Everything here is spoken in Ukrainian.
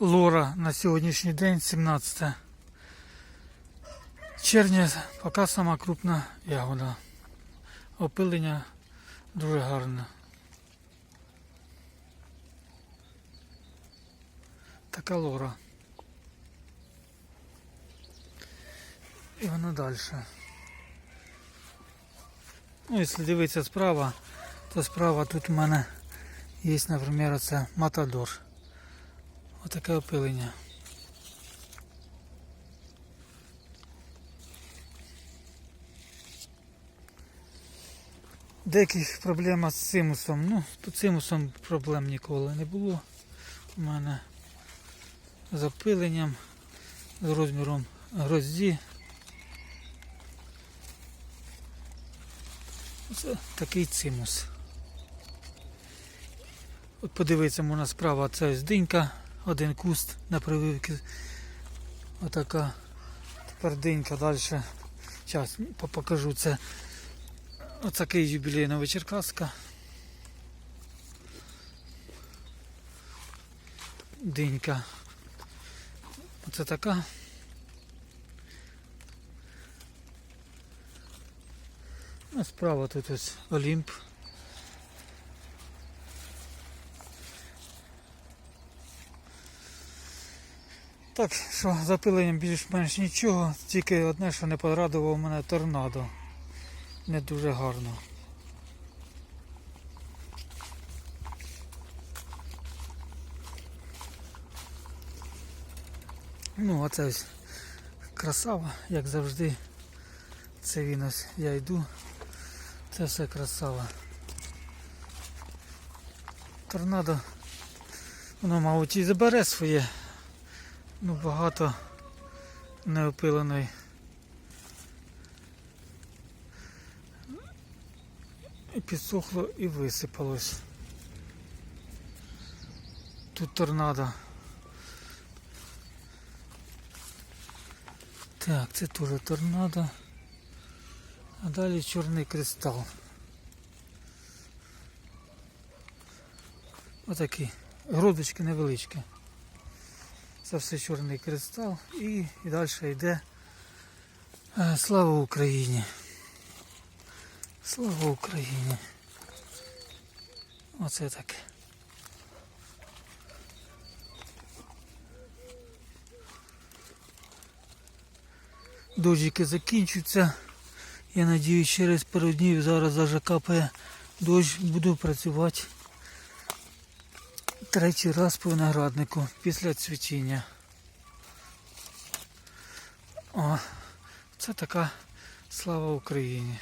лора на сьогоднішній день, 17 червня, поки сама крупна ягода. Опилення дуже гарне. Така лора. І воно далі. Ну, якщо дивитися справа, то справа тут у мене є, наприклад, це матадор. Отаке опилення. Деяких проблем з цимусом. Ну, з цимусом проблем ніколи не було. У мене з опиленням, з розміром грозді. Це такий цимус. От подивитися можна справа, це ось динька, один куст на прививки. Отака. Тепер динька далі. Зараз покажу це. Отакий юбілей Новочеркаська. Динька. Оце така. А справа тут ось Олімп. Так, що з опиленням більш-менш нічого, тільки одне, що не порадував мене торнадо. Не дуже гарно. Ну, оце ось красава, як завжди. Це він ось я йду. Це все красава. Торнадо. Воно, мабуть, і забере своє. Ну, багато неопиленої. І підсохло і висипалось. Тут торнадо. Так, це теж торнадо. А далі чорний кристал. Отакі. Грудочки невеличкі. Це все чорний кристал і, і далі йде е, Слава Україні. Слава Україні. Оце таке. Дождики закінчуються. Я надіюсь, через пару днів зараз даже капає дощ, буду працювати третій раз по винограднику після цвітіння. О, це така слава Україні.